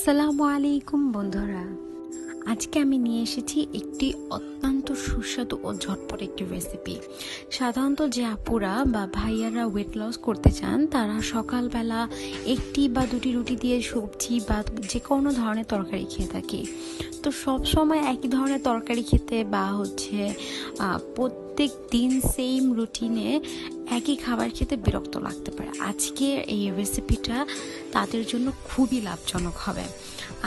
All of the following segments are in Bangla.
আসসালামু আলাইকুম বন্ধুরা। আজকে আমি নিয়ে এসেছি একটি অত্যন্ত সুস্বাদু ও ঝটপট একটি রেসিপি সাধারণত যে আপুরা বা ভাইয়ারা ওয়েট লস করতে চান, তারা সকালবেলা একটি বা দুটি রুটি দিয়ে সবজি বা যে কোনো ধরনের তরকারি খেয়ে থাকে। তো সব সময় একই ধরনের তরকারি খেতে বা হচ্ছে প্রত্যেক দিন সেম রুটিনে একই খাবার খেতে বিরক্ত লাগতে পারে। আজকে এই রেসিপিটা তাদের জন্য খুবই লাভজনক হবে।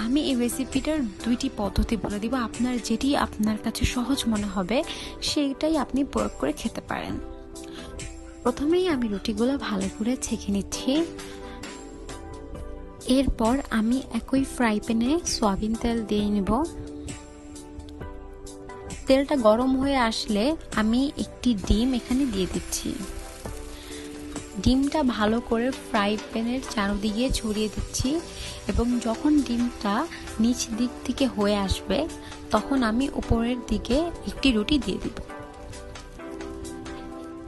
আমি এই রেসিপিটার দুইটি পদ্ধতি বলে দিব। আপনার যেটি আপনার কাছে সহজ মনে হবে, সেইটাই আপনি প্রয়োগ করে খেতে পারেন। প্রথমেই আমি রুটিগুলো ভালো করে ছেঁকে নিচ্ছি। এরপর আমি একই ফ্রাই প্যানে সয়াবিন তেল দিয়ে নেব। তেলটা গরম হয়ে আসলে আমি একটি ডিম এখানে দিয়ে দিচ্ছি। ডিমটা ভালো করে ফ্রাই প্যানের চারদিকে ছড়িয়ে দিচ্ছি এবং যখন ডিমটা নিচ দিক থেকে হয়ে আসবে, তখন আমি উপরের দিকে একটি রুটি দিয়ে দিব।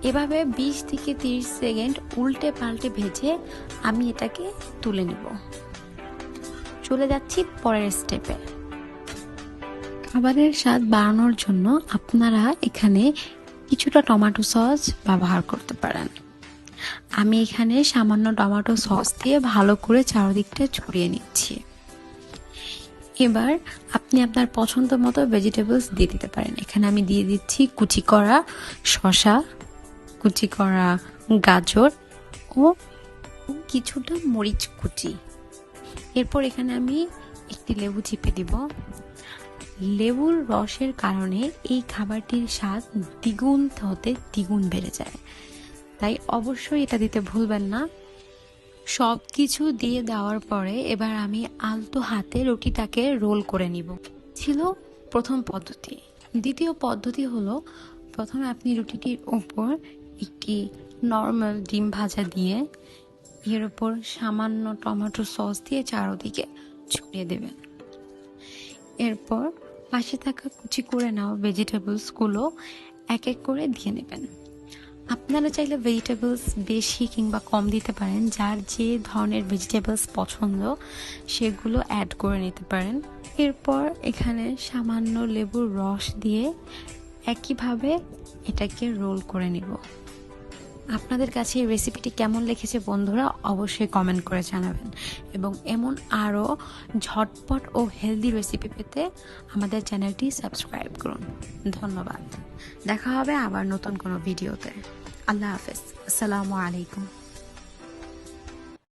এভাবে বিশ থেকে তিরিশ সেকেন্ড উল্টে পাল্টে ভেজে আমি এটাকে তুলে নিব। চলে যাচ্ছি পরের স্টেপে খাবারের স্বাদ বাড়ানোর জন্য আপনারা এখানে কিছুটা টমেটো সস ব্যবহার করতে পারেন। আমি এখানে সামান্য টমেটো সস দিয়ে ভালো করে চারদিকটা ছড়িয়ে নিচ্ছি। এবার আপনি আপনার পছন্দ মতো ভেজিটেবলস দিয়ে দিতে পারেন। এখানে আমি দিয়ে দিচ্ছি কুচি করা শসা, কুচি করা গাজর ও কিছুটা মরিচ কুচি। এরপর এখানে আমি একটি লেবু চিপে দিব। লেবুর রসের কারণে এই খাবারটির স্বাদ দ্বিগুণ হতে দ্বিগুণ বেড়ে যায়। তাই অবশ্যই এটা দিতে ভুলবেন না। সব কিছু দিয়ে দেওয়ার পরে এবার আমি আলতো হাতে রুটিটাকে রোল করে নিব। ছিল প্রথম পদ্ধতি। দ্বিতীয় পদ্ধতি হলো, প্রথমে আপনি রুটিটির ওপর একটি নর্মাল ডিম ভাজা দিয়ে এর ওপর সামান্য টমেটো সস দিয়ে চারোদিকে ছড়িয়ে দেবেন। এরপর পাশে থাকা কুচি করে নেওয়া ভেজিটেবলসগুলো এক এক করে দিয়ে নেবেন। আপনারা চাইলে ভেজিটেবলস বেশি কিংবা কম দিতে পারেন, যার যে ধরনের ভেজিটেবলস পছন্দ সেগুলো অ্যাড করে নিতে পারেন। এরপর এখানে সামান্য লেবুর রস দিয়ে একইভাবে এটাকে রোল করে নিব। আপনাদের কাছে এই রেসিপিটি কেমন লেগেছে বন্ধুরা অবশ্যই কমেন্ট করে জানাবেন। এবং এমন আরও ঝটপট ও হেলদি রেসিপি পেতে আমাদের চ্যানেলটি সাবস্ক্রাইব করুন। ধন্যবাদ। দেখা হবে আবার নতুন কোনো ভিডিওতে আল্লাহ হাফেজ। আসসালামু আলাইকুম।